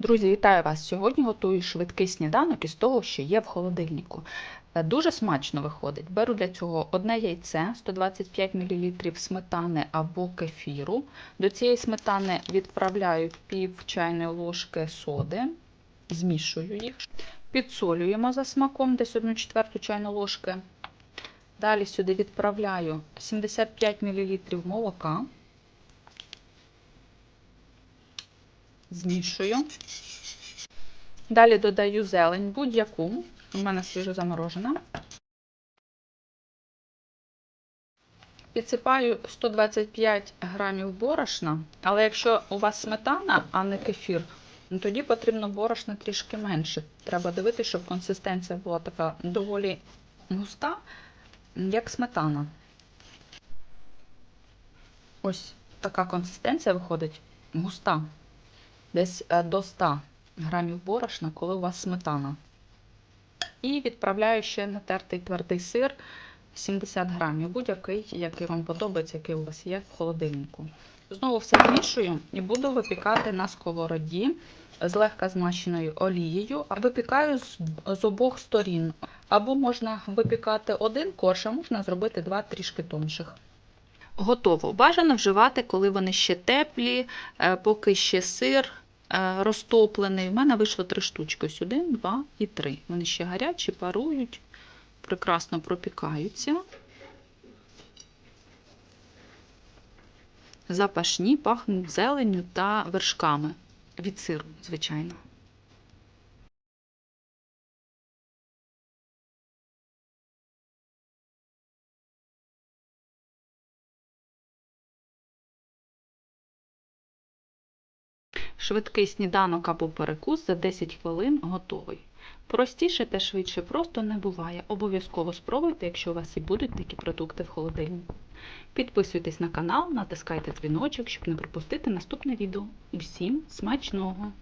Друзі, вітаю вас! Сьогодні готую швидкий сніданок із того, що є в холодильнику. Е, Дуже смачно виходить. Беру для цього одне яйце, 125 мл сметани або кефіру. До цієї сметани відправляю пів чайної ложки соди, змішую їх. Підсолюємо за смаком, десь 1 четверту чайну ложки. Далі сюди відправляю 75 мл молока. Змішую. Далі додаю зелень будь-яку. У мене свіжо заморожена. Підсипаю 125 грамів борошна, але якщо у вас сметана, а не кефір, ну тоді потрібно борошна трішки менше. Треба дивитися, щоб консистенція була така доволі густа, як сметана. Ось така консистенція виходить густа. Десь е, до 100 грамів борошна, коли у вас сметана. І відправляю ще натертий твердий сир 70 грамів, будь-який, який вам подобається, який у вас є в холодильнику. Знову все змішую і буду випікати на сковороді злегка змащеною олією, випікаю з, з обох сторін. Або можна випікати один корж, а можна зробити два трішки тонших. Готово. Бажано вживати, коли вони ще теплі, е, поки ще сир е, розтоплений. У мене вийшло три штучки. Ось один, два і три. Вони ще гарячі, парують, прекрасно пропікаються. Запашні, пахнуть зеленню та вершками від сиру, звичайно. Швидкий сніданок або перекус за 10 хвилин готовий. Простіше та швидше просто не буває. Обов'язково спробуйте, якщо у вас і будуть такі продукти в холодильнику. Підписуйтесь на канал, натискайте дзвіночок, щоб не пропустити наступне відео. Усім смачного!